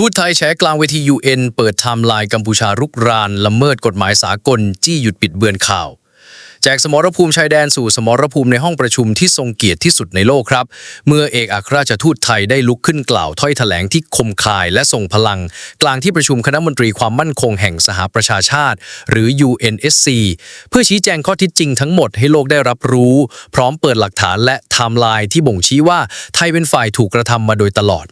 ทูตไทยแฉกลางเวที UN เปิดไทม์ไลน์กัมพูชารุกราน ละเมิดกฎหมายสากล จี้หยุดปิดเบือนข่าวแจกสมรภูมิชายแดนสู่สมรภูมิในห้องประชุมที่ทรงเกียรติที่สุดในโลกครับ เมื่อเอกอัครราชทูตไทยได้ลุกขึ้นกล่าวถ้อยแถลงที่คมคายและทรงพลัง กลางที่ประชุมคณะมนตรีความมั่นคงแห่งสหประชาชาติ หรือ UNSC เพื่อชี้แจงข้อเท็จจริงทั้งหมดให้โลกได้รับรู้ พร้อมเปิดหลักฐานและไทม์ไลน์ที่บ่งชี้ว่าไทยเป็นฝ่ายถูกกระทำมาโดยตลอด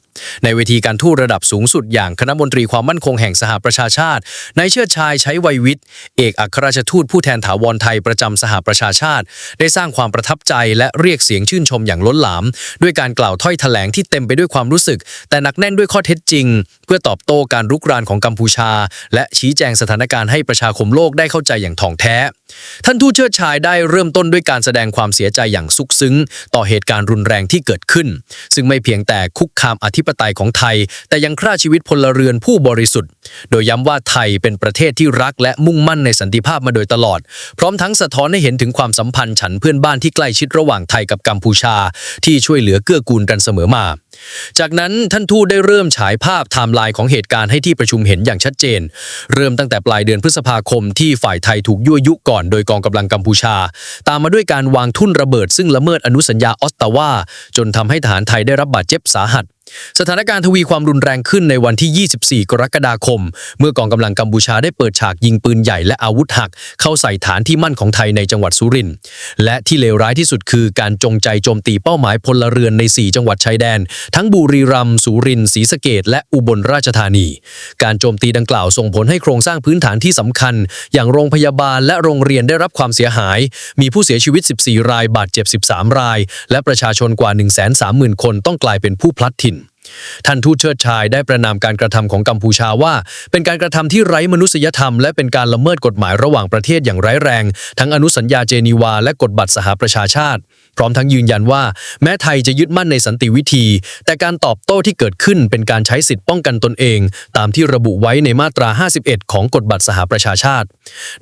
ในเวทีการทูตระดับสูงสุดอย่างคณะมนตรีความมั่นคงแห่งสหประชาชาตินายเชิดชายใช้วัยวิทย์ เอกอัครราชทูตผู้แทนถาวรไทยประจำสหประชาชาติ ได้สร้างความประทับใจและเรียกเสียงชื่นชมอย่างล้นหลาม ด้วยการกล่าวถ้อยแถลงที่เต็มไปด้วยความรู้สึก แต่หนักแน่นด้วยข้อเท็จจริง เพื่อตอบโต้การรุกรานของกัมพูชา และชี้แจงสถานการณ์ให้ประชาคมโลกได้เข้าใจอย่างถ่องแท้ท่านทูตเชิดชายได้เริ่มต้นด้วยการแสดงความเสียใจอย่างสุกซึ้ง ต่อเหตุการณ์รุนแรงที่เกิดขึ้น ซึ่งไม่เพียงแต่คุกคามอธิปไตยของไทย แต่ยังฆ่าชีวิตพลเรือนผู้บริสุทธิ์ โดยย้ำว่าไทยเป็นประเทศที่รักและมุ่งมั่นในสันติภาพมาโดยตลอด พร้อมทั้งสะท้อนให้เห็นถึงความสัมพันธ์ฉันเพื่อนบ้านที่ใกล้ชิดระหว่างไทยกับกัมพูชา ที่ช่วยเหลือเกื้อกูลกันเสมอมา จากนั้นท่านทูตได้เริ่มฉายภาพไทม์ไลน์ของเหตุการณ์ให้ที่ประชุมเห็นอย่างชัดเจน เริ่มตั้งแต่ปลายเดือนพฤษภาคมที่ฝ่ายไทยถูกยั่วยุก่อนโดยกองกำลังกัมพูชา ตามมาด้วยการวางทุ่นระเบิดซึ่งละเมิดอนุสัญญาออสตาวาจนทำให้ทหารไทยได้รับบาดเจ็บสาหัส สถานการณ์ทวีความรุนแรงขึ้นในวันที่ 24 กรกฎาคม เมื่อกองกำลังกัมพูชาได้เปิดฉากยิงปืนใหญ่และอาวุธหัก เข้าใส่ฐานที่มั่นของไทยในจังหวัดสุรินทร์และที่เลวร้ายที่สุดคือการจงใจโจมตีเป้าหมายพลเรือนใน 4 จังหวัดชายแดน ทั้งบุรีรัมย์สุรินทร์ศรีสะเกดและอุบลราชธานี การโจมตีดังกล่าวส่งผลให้โครงสร้างพื้นฐานที่สำคัญ อย่างโรงพยาบาลและโรงเรียนได้รับความเสียหาย มีผู้เสียชีวิต 14 รายบาดเจ็บ 13 ราย และประชาชนกว่า 130,000 คนต้องกลายเป็นผู้พลัดถิ่น ท่านทูตเชิดชายได้ประนามการกระทำของกัมพูชาว่า เป็นการกระทำที่ไร้มนุษยธรรม และเป็นการละเมิดกฎหมายระหว่างประเทศอย่างร้ายแรง ทั้งอนุสัญญาเจนีวา และกฎบัตรสหประชาชาติ พร้อมทั้งยืนยันว่า แม้ไทยจะยึดมั่นในสันติวิธี แต่การตอบโต้ที่เกิดขึ้นเป็นการใช้สิทธิป้องกันตนเอง ตามที่ระบุไว้ในมาตรา 51 ของกฎบัตรสหประชาชาติ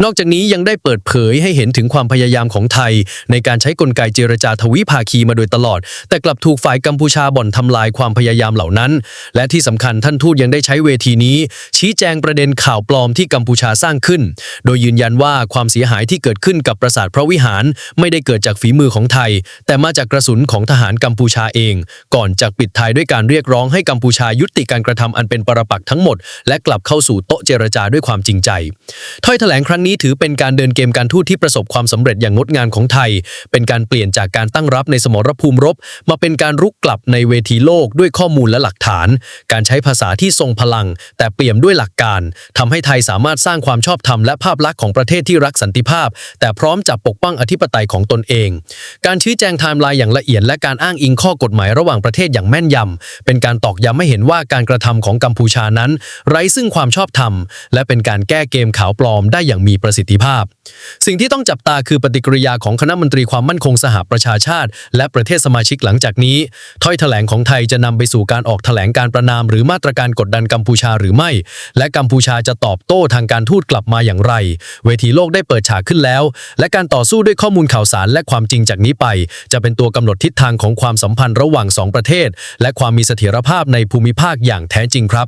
นอกจากนี้ยังได้เปิดเผยให้เห็นถึงความพยายามของไทย ในการใช้กลไกเจรจาทวิภาคีมาโดยตลอด แต่กลับถูกฝ่ายกัมพูชาบ่อนทำลายความพยายามเหล่านั้น และที่สำคัญท่านทูตยังได้ใช้เวทีนี้ ชี้แจงประเด็นข่าวปลอมที่กัมพูชาสร้างขึ้น โดยยืนยันว่าความเสียหายที่เกิดขึ้นกับปราสาทพระวิหาร ไม่ได้เกิดจากฝีมือของไทย แต่มาจากกระสุนของทหารกัมพูชาเอง ก่อนจากปิดท้ายด้วยการเรียกร้องให้กัมพูชายุติการกระทำอันเป็นปรปักษ์ทั้งหมด และกลับเข้าสู่โต๊ะเจรจาด้วยความจริงใจ ถ้อยแถลงครั้งนี้ถือเป็นการเดินเกมการทูตที่ประสบความสำเร็จอย่างงดงามของไทย เป็นการเปลี่ยนจากการตั้งรับในสมรภูมิรบ มาเป็นการรุกกลับในเวทีโลกด้วยข้อมูลและหลักฐาน การใช้ภาษาที่ทรงพลัง แต่เปี่ยมด้วยหลักการทำให้ไทยสามารถสร้างความชอบธรรมและภาพลักษณ์ของประเทศที่รักสันติภาพ แต่พร้อมจะปกป้องอธิปไตยของตนเอง การชี้แจงไทม์ไลน์อย่างละเอียด และการอ้างอิงข้อกฎหมายระหว่างประเทศอย่างแม่นยำเป็นการตอกย้ำให้เห็นว่าการกระทำของกัมพูชานั้น ไร้ซึ่งความชอบธรรม และเป็นการแก้เกมขาวปลอมได้อย่างมีประสิทธิภาพ สิ่งที่ต้องจับตาคือปฏิกิริยาของคณะมนตรีความมั่นคงสหประชาชาติ และประเทศสมาชิกหลังจากนี้ ถ้อยแถลงของไทยจะนำไปสู่การการออกแถลงการประนามหรือมาตรการกดดันกัมพูชาหรือไม่ และกัมพูชาจะตอบโต้ทางการทูตกลับมาอย่างไร เวทีโลกได้เปิดฉากขึ้นแล้ว และการต่อสู้ด้วยข้อมูลข่าวสารและความจริงจากนี้ไป จะเป็นตัวกำหนดทิศทางของความสัมพันธ์ระหว่างสองประเทศ และความมีเสถียรภาพในภูมิภาคอย่างแท้จริงครับ